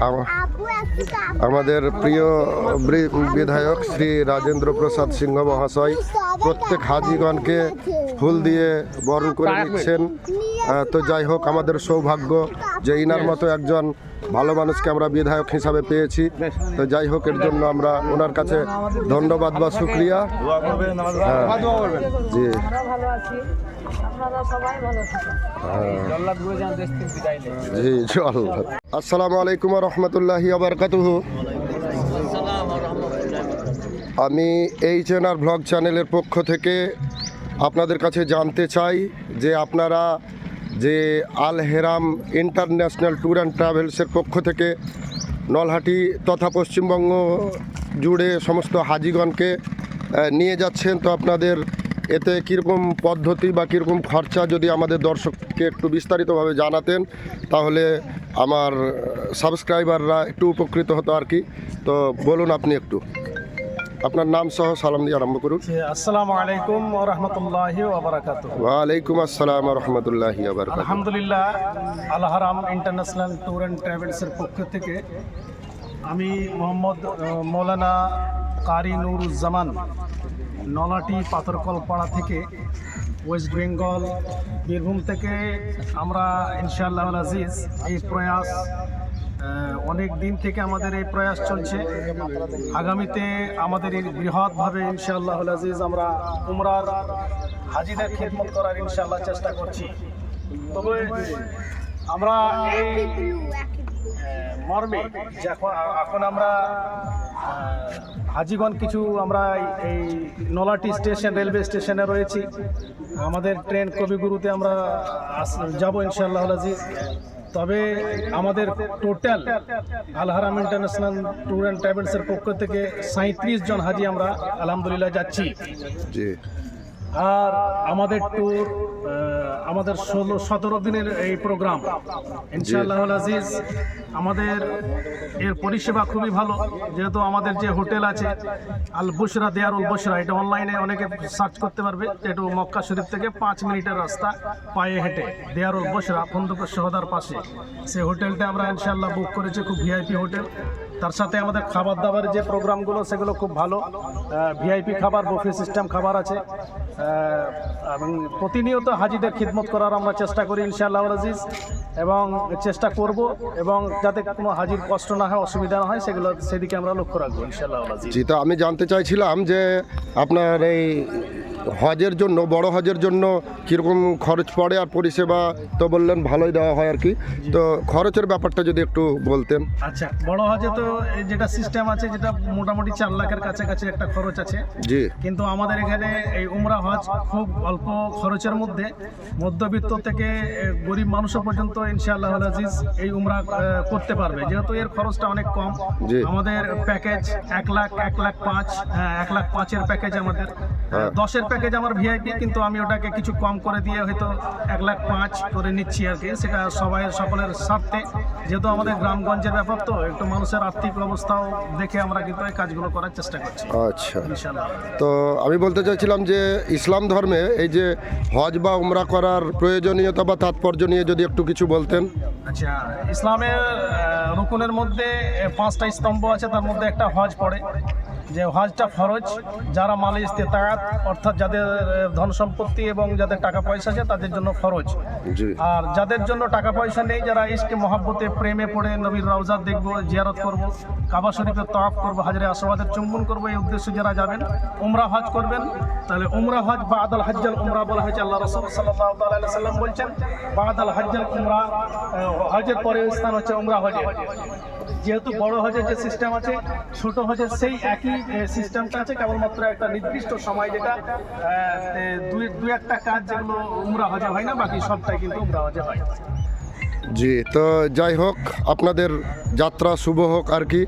আমা- আমাদের প্রিয় বিধায়ক শ্রী রাজেন্দ্র প্রসাদ সিংহ মহাশয় প্রত্যেক হাজিগণকে ফুল দিয়ে বরণ করে নিচ্ছেন। আহ, তো যাই হোক আমাদের সৌভাগ্য যে ইনার মতো একজন ভালো মানুষকে আমরা বিধায়ক হিসাবে পেয়েছি। তো যাই হোক এর জন্য আমরা ওনার কাছে ধন্যবাদ বা শুক্রিয়া। হ্যাঁ। জি। আমরা ভালো আছি। আপনারা সবাই ভালো থাকুন। জি চল আসসালামু আলাইকুম রহমতুল্লাহি আবরকাতুহু আমি এইচ এন আর ব্লগ চ্যানেলের পক্ষ থেকে আপনাদের কাছে জানতে চাই যে আপনারা যে Al Haram international tour and ট্রাভেলসের পক্ষ থেকে নলহাটি তথা পশ্চিমবঙ্গ জুড়ে সমস্ত হাজিগণকে নিয়ে যাচ্ছেন। তো আপনাদের এতে কীরকম পদ্ধতি বা কীরকম খরচা যদি আমাদের দর্শককে একটু বিস্তারিতভাবে জানাতেন, তাহলে আমার সাবস্ক্রাইবাররা একটু উপকৃত হতো আর কি। তো বলুন আপনি একটু। আপনার নাম সহ সালাম দিয়ে আরম্ভ করুন। আসসালামু আলাইকুম ও রহমতুল্লাহি ওবরাকাত ওয়ালাইকুম আসসালাম রহমতুল্লাহ আবার আলহামদুলিল্লাহ আলহারাম ইন্টারন্যাশনাল ট্যুর অ্যান্ড ট্রাভেলসের পক্ষ থেকে আমি মোহাম্মদ মৌলানা কারি নুরুজ্জামান নলাটি পাথরকলপাড়া থেকে ওয়েস্ট বেঙ্গল বীরভূম থেকে আমরা ইনশাআল্লাহ আজিজ এই প্রয়াস অনেক দিন থেকে আমাদের এই প্রয়াস চলছে। আগামীতে আমাদের এই বৃহৎভাবে ইনশাআল্লাহ আজিজ আমরা উমরার হাজিদের খেদমত করার ইনশাআল্লাহ চেষ্টা করছি। তবে আমরা এই মর্মে যে এখন এখন আমরা হাজিগণ কিছু আমরা এই- নলাটি স্টেশন, রেলওয়ে স্টেশনে রয়েছি। আমাদের ট্রেন কবিগুরুতে আমরা যাব ইনশাআল্লাহ আজিজ। তবে আমাদের total Alharam international tour and ট্রাভেলসের পক্ষ থেকে সাঁত্রিশ জন হাজি আমরা আলহামদুলিল্লাহ যাচ্ছি। আর আমাদের ট্যুর আমাদের ষোলো সতেরো দিনের এই প্রোগ্রাম ইনশাআল্লাহ আজিজ আমাদের এর পরিষেবা খুবই ভালো। যেহেতু আমাদের যে হোটেল আছে আল বুসরা দেয়ারুল বুসরা এটা অনলাইনে অনেকে সার্চ করতে পারবে। এটা মক্কা শরীফ থেকে পাঁচ মিনিটের রাস্তা পায়ে হেঁটে দেয়ারুল বুসরা ফন্দুকের সহদার পাশে। সেই হোটেলটা আমরা ইনশাআল্লাহ বুক করেছি খুব ভিআইপি হোটেল। তার সাথে আমাদের খাবার দাবার যে প্রোগ্রামগুলো, সেগুলো খুব ভালো। ভিআইপি খাবার বুফে সিস্টেম খাবার আছে। এবং প্রতিনিয়ত হাজিদের খিদমত করার আমরা চেষ্টা করি, ইনশাআল্লাহ আজিজ। এবং চেষ্টা করব, এবং যাতে কোনো হাজির কষ্ট না হয়, অসুবিধা না হয়, সেগুলো সেদিকে আমরা লক্ষ্য রাখব, ইনশাআল্লাহ আজিজ। জি, তো আমি জানতে চাইছিলাম যে আপনার এই হজের জন্য বড় হজের জন্য কীরকম খরচ পড়ে আর পরিষেবা তো বললেন ভালোই দেওয়া হয় আর কি। তো খরচের ব্যাপারটা যদি একটু বলতেন। আচ্ছা বড় হজে তো যেটা সিস্টেম আছে যেটা মোটামুটি চার লাখের কাছাকাছি একটা খরচ আছে। জি। কিন্তু আমাদের এখানে এই উমরা হজ খুব অল্প খরচের মধ্যে। মধ্যবিত্ত থেকে গরিব মানুষও পর্যন্ত ইনশাআল্লাহ আজিজ এই উমরা করতে পারবে। যেহেতু এর খরচটা অনেক কম। আমাদের প্যাকেজ এক লাখ এক লাখ পাঁচ হ্যাঁ এক লাখ পাঁচের প্যাকেজ আমাদের। দশের প্যাকেজ আমার ভিআইপি কিন্তু আমি ওটাকে কিছু কম করে দিয়ে হয়তো এক লাখ পাঁচ করে নিচ্ছি আর কি। সেটা সবাই সকলের স্বার্থে। যেহেতু আমাদের গ্রামগঞ্জের ব্যাপার তো একটু মানুষের আর্থিক অবস্থাও দেখে আমরা কিন্তু এই কাজগুলো করার চেষ্টা করছি। আচ্ছা। তো আমি বলতে চাইছিলাম যে ইসলাম ধর্মে এই যে হজ বা উমরা করার প্রয়োজনীয়তা বা তাৎপর্য নিয়ে যদি একটু কিছু বলতেন। আচ্ছা ইসলামের রুকুনের মধ্যে পাঁচটা স্তম্ভ আছে তার মধ্যে একটা হজ পড়ে। যে হজটা ফরজ যারা মালে ইস্তেতায়াত অর্থাৎ যাদের ধন সম্পত্তি এবং যাদের টাকা পয়সা আছে তাদের জন্য ফরজ। আর যাদের জন্য টাকা পয়সা নেই যারা ইস্কে মহাব্বতে প্রেমে পড়ে নবীর রওজাত দেখব জিয়ারত করব কাবা শরীফের তওয়াফ করব হাজরে আসওয়াদের চুম্বন করব এই উদ্দেশ্যে যারা যাবেন উমরা হজ করবেন। তাহলে উমরা হজ বা আদাল হজ্জাল উমরা বলা হয়েছে আল্লাহ রসুল সাল্লাহ সাল্লাম বলছেন বা আদাল হজ্জাল উমরা হজের পরে স্থান হচ্ছে উমরা হজে। যেহেতু বড় হজের যে সিস্টেম আছে, ছোট হজের সেই একই সিস্টেমটা আছে, কেবলমাত্র একটা নির্দিষ্ট সময় যেটা দুই দুই একটা কাজ যেগুলো উমরা হজে হয় না, বাকি সবটাই কিন্তু উমরা হজে হয়। জি, তো যাই হোক, আপনাদের যাত্রা শুভ হোক আর কি।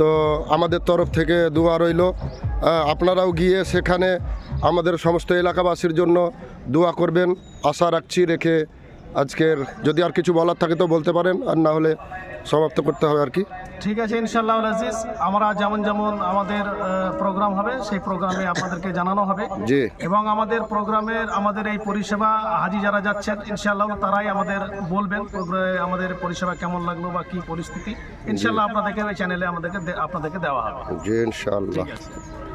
তো আমাদের তরফ থেকে দোয়া রইল। আপনারাও গিয়ে সেখানে আমাদের সমস্ত এলাকাবাসীর জন্য দোয়া করবেন। আশা রাখছি রেখে আজকের যদি আর কিছু বলার থাকে তো বলতে পারেন আর না হলে সমাপ্ত করতে হবে আর কি। ঠিক আছে ইনশাল্লাহ আজিজ আমরা যেমন যেমন আমাদের প্রোগ্রাম হবে সেই প্রোগ্রামে আপনাদেরকে জানানো হবে। জি। এবং আমাদের প্রোগ্রামের আমাদের এই পরিষেবা হাজি যারা যাচ্ছেন ইনশাল্লাহ তারাই আমাদের বলবেন আমাদের পরিষেবা কেমন লাগল বা কি পরিস্থিতি। ইনশাল্লাহ আপনাদেরকে ওই চ্যানেলে আমাদেরকে আপনাদেরকে দেওয়া হবে। জি আসসালাম